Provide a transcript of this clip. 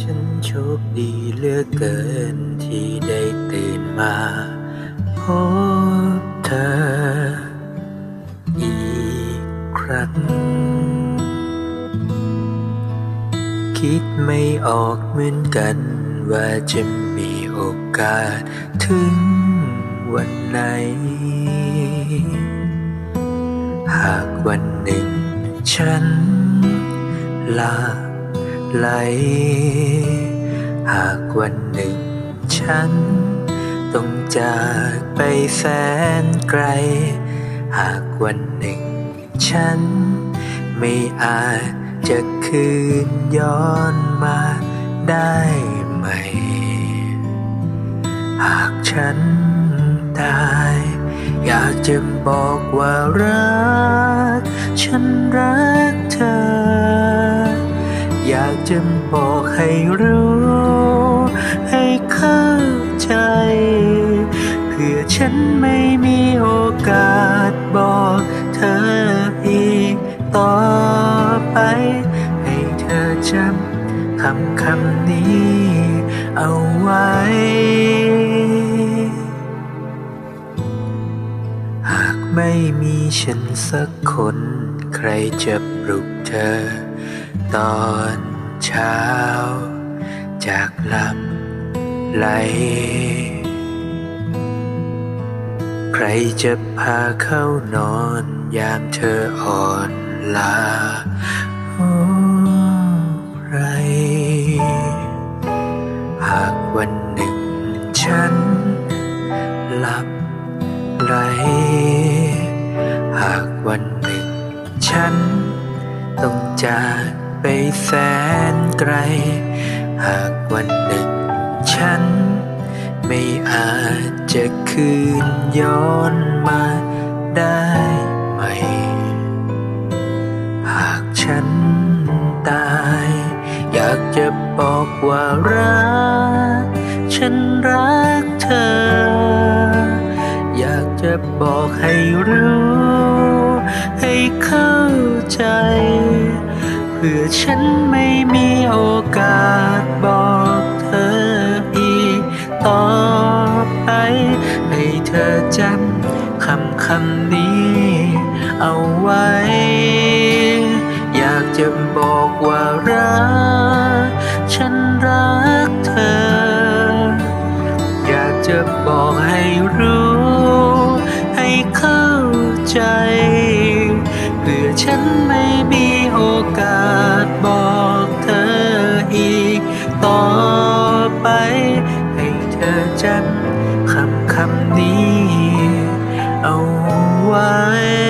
ฉันโชคดีเลือเกินที่ได้ตื่นมาพบเธออีกครั้ง คิดไม่ออกเหมือนกันว่าจะมีโอกาสถึงวันไหน หากวันหนึ่งฉันลา ไหล หากวันหนึ่งฉัน ต้องจากไปแสนไกล หากวันหนึ่งฉัน ไม่อาจจะคืนย้อนมาได้ไหม หากฉันตาย อยากจะบอกว่ารัก ฉันรักเธอ จะบอกให้รู้ ให้เข้าใจ เพื่อฉันไม่มีโอกาสบอกเธออีกต่อไป ให้เธอจำคำคำนี้เอาไว้ หากไม่มีฉันสักคน ใครจะปลุกเธอ ตอน เช้า จากหลับไหล ใครจะพาเข้านอนยามเธออ่อนลาโอ้ใคร หากวันหนึ่งฉันหลับไหล หากวันหนึ่งฉันต้องจาก ไปแสนไกล หากวันหนึ่งฉัน ไม่อาจจะคืนย้อนมาได้ไหม หากฉันตาย อยากจะบอกว่ารัก ฉันรักเธอ อยากจะบอกให้รู้ ให้เข้าใจ เพื่อฉันไม่มีโอกาสบอกเธออีกต่อไป ให้เธอจำคำคำนี้ เอาไว้ อยากจะบอกว่ารัก ฉันรักเธอ อยากจะบอกให้รู้ ให้เข้าใจ จำคำคำนี้ เอาไว้